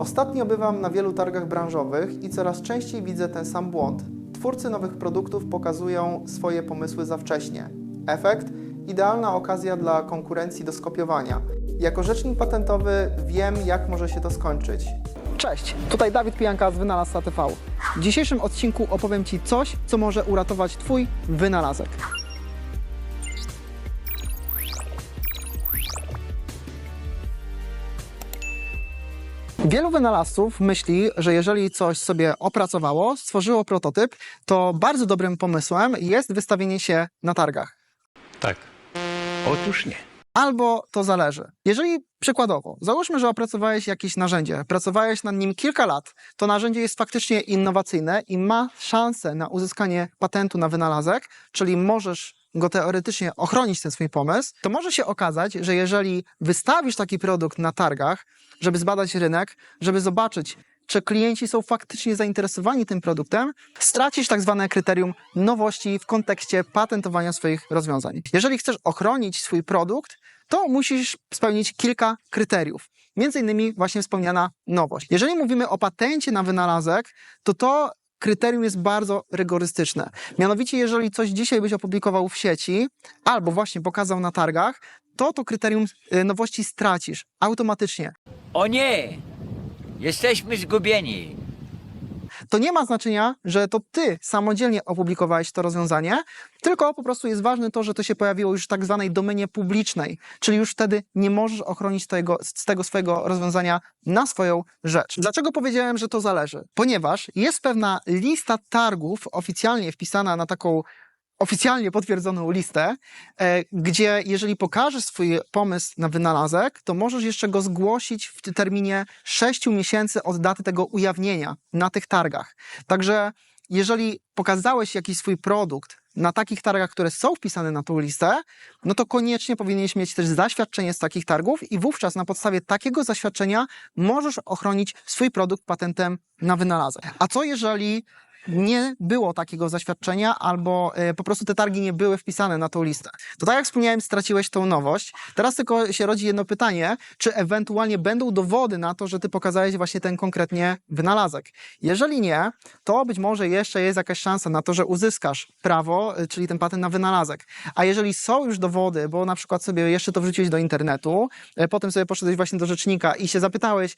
Ostatnio bywam na wielu targach branżowych i coraz częściej widzę ten sam błąd. Twórcy nowych produktów pokazują swoje pomysły za wcześnie. Efekt? Idealna okazja dla konkurencji do skopiowania. Jako rzecznik patentowy wiem, jak może się to skończyć. Cześć, tutaj Dawid Pijanka z Wynalazca TV. W dzisiejszym odcinku opowiem Ci coś, co może uratować Twój wynalazek. Wielu wynalazców myśli, że jeżeli coś sobie opracowało, stworzyło prototyp, to bardzo dobrym pomysłem jest wystawienie się na targach. Tak. Otóż nie. Albo to zależy. Jeżeli przykładowo, załóżmy, że opracowałeś jakieś narzędzie, pracowałeś nad nim kilka lat, to narzędzie jest faktycznie innowacyjne i ma szansę na uzyskanie patentu na wynalazek, czyli możesz go teoretycznie ochronić ten swój pomysł, to może się okazać, że jeżeli wystawisz taki produkt na targach, żeby zbadać rynek, żeby zobaczyć, czy klienci są faktycznie zainteresowani tym produktem, stracisz tak zwane kryterium nowości w kontekście patentowania swoich rozwiązań. Jeżeli chcesz ochronić swój produkt, to musisz spełnić kilka kryteriów. Między innymi właśnie wspomniana nowość. Jeżeli mówimy o patencie na wynalazek, to to kryterium jest bardzo rygorystyczne. Mianowicie, jeżeli coś dzisiaj byś opublikował w sieci albo właśnie pokazał na targach, to to kryterium y, nowości stracisz automatycznie. O nie! Jesteśmy zgubieni. to nie ma znaczenia, że to ty samodzielnie opublikowałeś to rozwiązanie, tylko po prostu jest ważne to, że to się pojawiło już w tak zwanej domenie publicznej, czyli już wtedy nie możesz ochronić tego, z tego swojego rozwiązania na swoją rzecz. Dlaczego powiedziałem, że to zależy? Ponieważ jest pewna lista targów oficjalnie wpisana na taką oficjalnie potwierdzoną listę, e, gdzie jeżeli pokażesz swój pomysł na wynalazek, to możesz jeszcze go zgłosić w terminie 6 miesięcy od daty tego ujawnienia na tych targach. Także jeżeli pokazałeś jakiś swój produkt na takich targach, które są wpisane na tą listę, no to koniecznie powinieneś mieć też zaświadczenie z takich targów i wówczas na podstawie takiego zaświadczenia możesz ochronić swój produkt patentem na wynalazek. A co jeżeli nie było takiego zaświadczenia albo e, po prostu te targi nie były wpisane na tą listę. To tak jak wspomniałem, straciłeś tą nowość. Teraz tylko się rodzi jedno pytanie, czy ewentualnie będą dowody na to, że ty pokazałeś właśnie ten konkretnie wynalazek. Jeżeli nie, to być może jeszcze jest jakaś szansa na to, że uzyskasz prawo, e, czyli ten patent na wynalazek. A jeżeli są już dowody, bo na przykład sobie jeszcze to wrzuciłeś do internetu, e, potem sobie poszedłeś właśnie do rzecznika i się zapytałeś,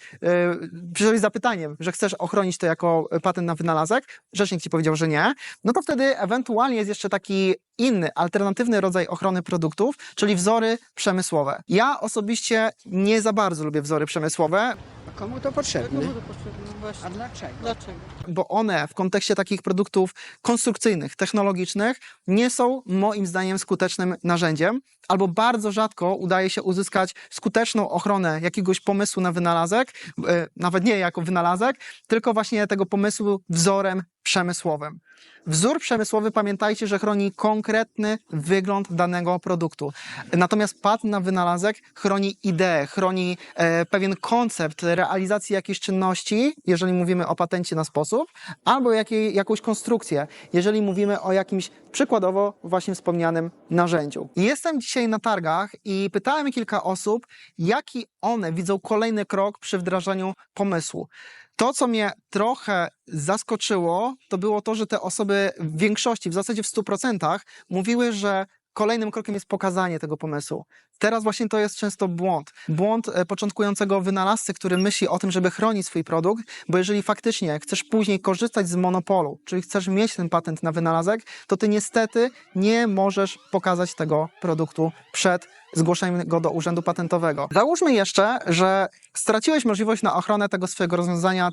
przyszedłeś zapytaniem, że chcesz ochronić to jako patent na wynalazek, rzecznik ci powiedział, że nie, no to wtedy ewentualnie jest jeszcze taki inny, alternatywny rodzaj ochrony produktów, czyli wzory przemysłowe. Ja osobiście nie za bardzo lubię wzory przemysłowe, A komu to potrzebne? Komu to potrzebne? No właśnie. A dlaczego? Dlaczego? bo one w kontekście takich produktów konstrukcyjnych, technologicznych nie są moim zdaniem skutecznym narzędziem, albo bardzo rzadko udaje się uzyskać skuteczną ochronę jakiegoś pomysłu na wynalazek, e, nawet nie jako wynalazek, tylko właśnie tego pomysłu wzorem przemysłowym. Wzór przemysłowy, pamiętajcie, że chroni konkretny wygląd danego produktu. Natomiast patent na wynalazek chroni ideę, chroni e, pewien koncept realizacji jakiejś czynności, jeżeli mówimy o patencie na sposób, albo jakiej, jakąś konstrukcję, jeżeli mówimy o jakimś przykładowo właśnie wspomnianym narzędziu. Jestem dzisiaj na targach i pytałem kilka osób, jaki one widzą kolejny krok przy wdrażaniu pomysłu. To, co mnie trochę zaskoczyło, to było to, że te osoby w większości, w zasadzie w 100% mówiły, że kolejnym krokiem jest pokazanie tego pomysłu. Teraz właśnie to jest często błąd. Błąd e, początkującego wynalazcy, który myśli o tym, żeby chronić swój produkt, bo jeżeli faktycznie chcesz później korzystać z monopolu, czyli chcesz mieć ten patent na wynalazek, to ty niestety nie możesz pokazać tego produktu przed zgłoszeniem go do urzędu patentowego. Załóżmy jeszcze, że straciłeś możliwość na ochronę tego swojego rozwiązania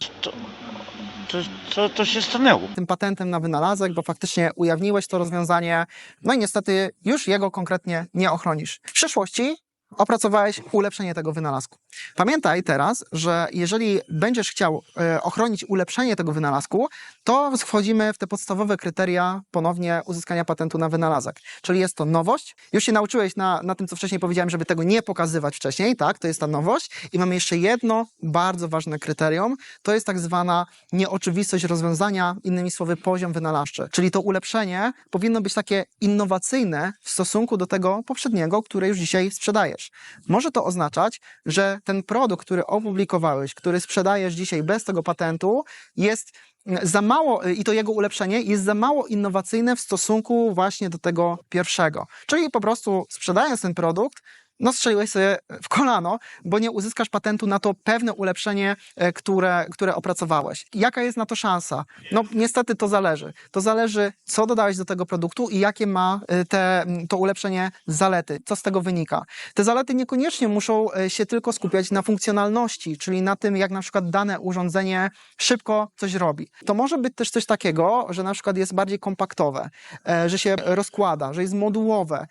To, co to się stanęło? tym patentem na wynalazek, bo faktycznie ujawniłeś to rozwiązanie, no i niestety już jego konkretnie nie ochronisz. W przyszłości opracowałeś ulepszenie tego wynalazku. Pamiętaj teraz, że jeżeli będziesz chciał e, ochronić ulepszenie tego wynalazku, to wchodzimy w te podstawowe kryteria ponownie uzyskania patentu na wynalazek. Czyli jest to nowość. Już się nauczyłeś na, na tym, co wcześniej powiedziałem, żeby tego nie pokazywać wcześniej, tak? To jest ta nowość. I mamy jeszcze jedno bardzo ważne kryterium. To jest tak zwana nieoczywistość rozwiązania, innymi słowy poziom wynalazczy. Czyli to ulepszenie powinno być takie innowacyjne w stosunku do tego poprzedniego, które już dzisiaj sprzedajesz. Sprzedajesz. Może to oznaczać, że ten produkt, który opublikowałeś, który sprzedajesz dzisiaj bez tego patentu, jest mm, za mało, i to jego ulepszenie jest za mało innowacyjne w stosunku właśnie do tego pierwszego. Czyli po prostu sprzedając ten produkt, no strzeliłeś sobie w kolano, bo nie uzyskasz patentu na to pewne ulepszenie, e, które, które opracowałeś. Jaka jest na to szansa? No niestety to zależy. To zależy, co dodałeś do tego produktu i jakie ma e, te, to ulepszenie zalety, co z tego wynika. Te zalety niekoniecznie muszą e, się tylko skupiać na funkcjonalności, czyli na tym, jak na przykład dane urządzenie szybko coś robi. To może być też coś takiego, że na przykład jest bardziej kompaktowe, że się rozkłada, że jest modułowe,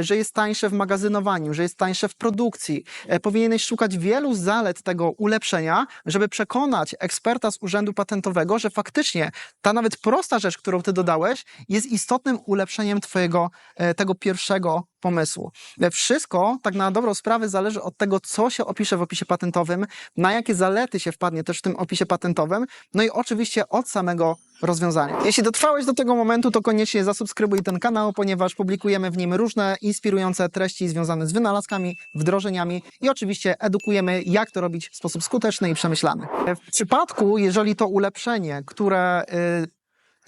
że jest tańsze w magazynowaniu, że jest tańsze w produkcji. E, Powinieneś szukać wielu zalet tego ulepszenia, żeby przekonać eksperta z urzędu patentowego, że faktycznie ta nawet prosta rzecz, którą ty dodałeś, jest istotnym ulepszeniem twojego e, tego pierwszego pomysłu. E, Wszystko, tak na dobrą sprawę, zależy od tego, co się opisze w opisie patentowym, na jakie zalety się wpadnie też w tym opisie patentowym, no i oczywiście od samego Jeśli dotrwałeś do tego momentu, to koniecznie zasubskrybuj ten kanał, ponieważ publikujemy w nim różne inspirujące treści związane z wynalazkami, wdrożeniami i oczywiście edukujemy, jak to robić w sposób skuteczny i przemyślany. W przypadku, jeżeli to ulepszenie, które y,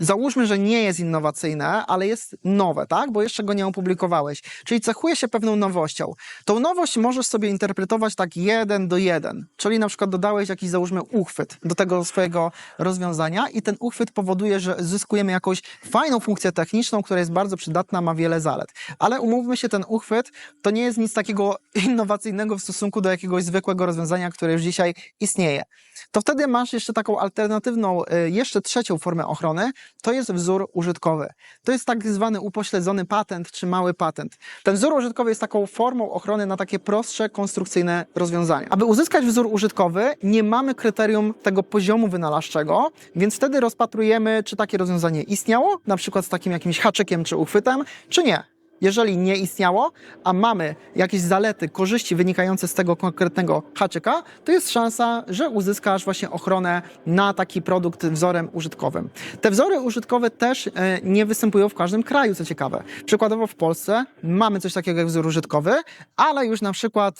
Załóżmy, że nie jest innowacyjne, ale jest nowe, tak? Bo jeszcze go nie opublikowałeś. Czyli cechuje się pewną nowością. Tą nowość możesz sobie interpretować tak jeden do jeden. Czyli na przykład dodałeś jakiś, załóżmy, uchwyt do tego swojego rozwiązania i ten uchwyt powoduje, że zyskujemy jakąś fajną funkcję techniczną, która jest bardzo przydatna, ma wiele zalet. Ale umówmy się, ten uchwyt to nie jest nic takiego innowacyjnego w stosunku do jakiegoś zwykłego rozwiązania, które już dzisiaj istnieje. To wtedy masz jeszcze taką alternatywną, y, jeszcze trzecią formę ochrony, to jest wzór użytkowy. To jest tak zwany upośledzony patent czy mały patent. Ten wzór użytkowy jest taką formą ochrony na takie prostsze, konstrukcyjne rozwiązania. Aby uzyskać wzór użytkowy, nie mamy kryterium tego poziomu wynalazczego, więc wtedy rozpatrujemy, czy takie rozwiązanie istniało, na przykład z takim jakimś haczykiem czy uchwytem, czy nie. Jeżeli nie istniało, a mamy jakieś zalety, korzyści wynikające z tego konkretnego haczyka, to jest szansa, że uzyskasz właśnie ochronę na taki produkt wzorem użytkowym. Te wzory użytkowe też e, nie występują w każdym kraju, co ciekawe. Przykładowo w Polsce mamy coś takiego jak wzór użytkowy, ale już na przykład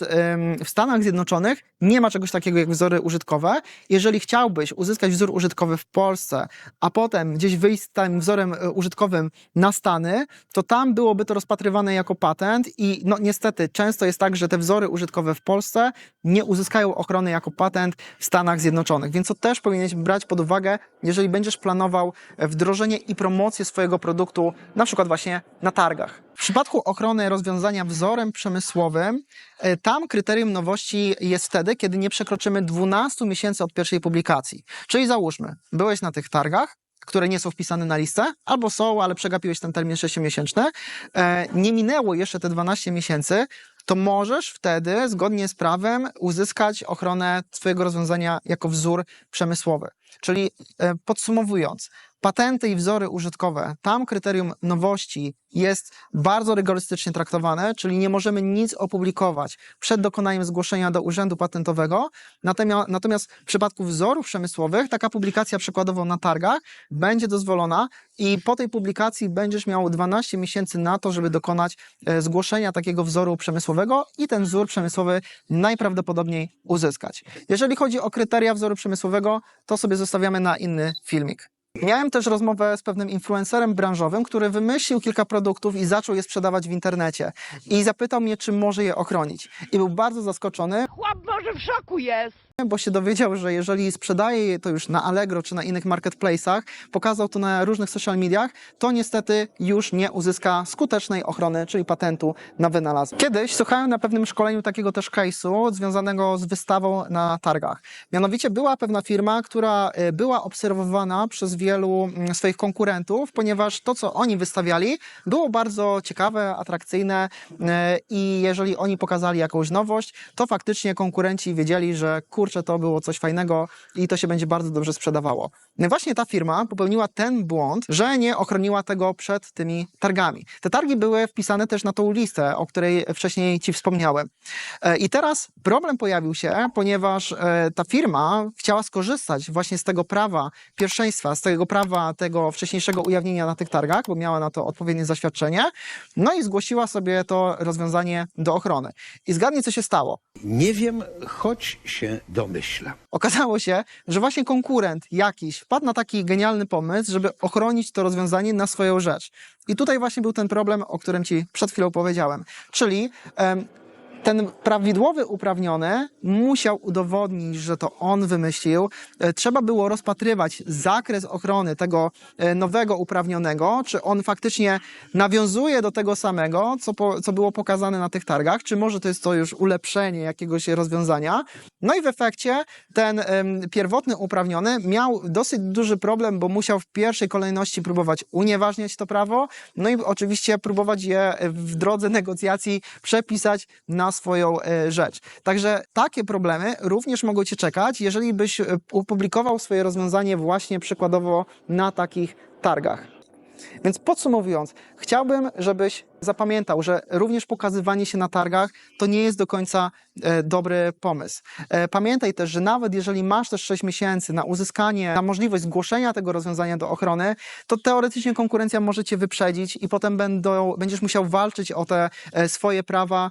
w Stanach Zjednoczonych nie ma czegoś takiego jak wzory użytkowe. Jeżeli chciałbyś uzyskać wzór użytkowy w Polsce, a potem gdzieś wyjść z tym wzorem e, użytkowym na Stany, to tam byłoby to rozpatrywane jako patent i no niestety często jest tak, że te wzory użytkowe w Polsce nie uzyskają ochrony jako patent w Stanach Zjednoczonych. Więc to też powinieneś brać pod uwagę, jeżeli będziesz planował e, wdrożenie i promocję swojego produktu, na przykład właśnie na targach. W przypadku ochrony rozwiązania wzorem przemysłowym, e, tam kryterium nowości jest wtedy, kiedy nie przekroczymy 12 miesięcy od pierwszej publikacji. Czyli załóżmy, byłeś na tych targach, które nie są wpisane na listę, albo są, ale przegapiłeś ten termin 6-miesięczny, e, nie minęło jeszcze te 12 miesięcy, to możesz wtedy, zgodnie z prawem, uzyskać ochronę Twojego rozwiązania jako wzór przemysłowy. Czyli e, podsumowując, patenty i wzory użytkowe, tam kryterium nowości jest bardzo rygorystycznie traktowane, czyli nie możemy nic opublikować przed dokonaniem zgłoszenia do Urzędu Patentowego. Natomiast, natomiast w przypadku wzorów przemysłowych taka publikacja przykładowo na targach będzie dozwolona i po tej publikacji będziesz miał 12 miesięcy na to, żeby dokonać e, zgłoszenia takiego wzoru przemysłowego i ten wzór przemysłowy najprawdopodobniej uzyskać. Jeżeli chodzi o kryteria wzoru przemysłowego, to sobie zostawiamy na inny filmik. Miałem też rozmowę z pewnym influencerem branżowym, który wymyślił kilka produktów i zaczął je sprzedawać w internecie. I zapytał mnie, czy może je ochronić. I był bardzo zaskoczony, Chłop może w szoku jest. Bo się dowiedział, że jeżeli sprzedaje je to już na Allegro czy na innych marketplace'ach, pokazał to na różnych social mediach, to niestety już nie uzyska skutecznej ochrony, czyli patentu na wynalazek. Kiedyś słuchałem na pewnym szkoleniu takiego też case'u związanego z wystawą na targach. Mianowicie była pewna firma, która y, była obserwowana przez wielu mm, swoich konkurentów, ponieważ to, co oni wystawiali, było bardzo ciekawe, atrakcyjne y, i jeżeli oni pokazali jakąś nowość, to faktycznie konkurenci wiedzieli, że kurczę, kurczę, to było coś fajnego i to się będzie bardzo dobrze sprzedawało. No właśnie ta firma popełniła ten błąd, że nie ochroniła tego przed tymi targami. Te targi były wpisane też na tą listę, o której wcześniej Ci wspomniałem. E, I teraz problem pojawił się, ponieważ e, ta firma chciała skorzystać właśnie z tego prawa pierwszeństwa, z tego prawa tego wcześniejszego ujawnienia na tych targach, bo miała na to odpowiednie zaświadczenie, no i zgłosiła sobie to rozwiązanie do ochrony. I zgadnij, co się stało. Nie wiem, choć się domyślam. Okazało się, że właśnie konkurent jakiś wpadł na taki genialny pomysł, żeby ochronić to rozwiązanie na swoją rzecz. I tutaj właśnie był ten problem, o którym ci przed chwilą powiedziałem. Czyli em, ten prawidłowy uprawniony musiał udowodnić, że to on wymyślił. E, Trzeba było rozpatrywać zakres ochrony tego e, nowego uprawnionego, czy on faktycznie nawiązuje do tego samego, co, po, co było pokazane na tych targach, czy może to jest to już ulepszenie jakiegoś rozwiązania. No i w efekcie ten pierwotny uprawniony miał dosyć duży problem, bo musiał w pierwszej kolejności próbować unieważniać to prawo, no i oczywiście próbować je w drodze negocjacji przepisać na swoją e, rzecz. Także takie problemy również mogą Cię czekać, jeżeli byś e, opublikował swoje rozwiązanie właśnie przykładowo na takich targach. Więc podsumowując, chciałbym, żebyś zapamiętał, że również pokazywanie się na targach to nie jest do końca e, dobry pomysł. E, pamiętaj też, że nawet jeżeli masz też 6 miesięcy na uzyskanie, na możliwość zgłoszenia tego rozwiązania do ochrony, to teoretycznie konkurencja może cię wyprzedzić i potem będą, będziesz musiał walczyć o te e, swoje prawa,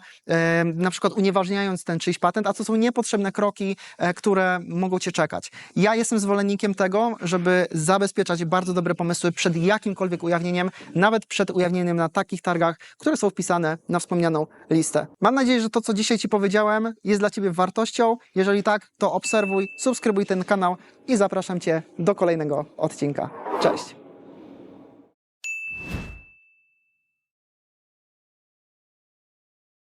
na przykład unieważniając ten czyjś patent, a to są niepotrzebne kroki, które mogą cię czekać. Ja jestem zwolennikiem tego, żeby zabezpieczać bardzo dobre pomysły przed jakimkolwiek ujawnieniem, nawet przed ujawnieniem na takich targach, które są wpisane na wspomnianą listę. Mam nadzieję, że to, co dzisiaj Ci powiedziałem, jest dla Ciebie wartością. Jeżeli tak, to obserwuj, subskrybuj ten kanał i zapraszam Cię do kolejnego odcinka. Cześć!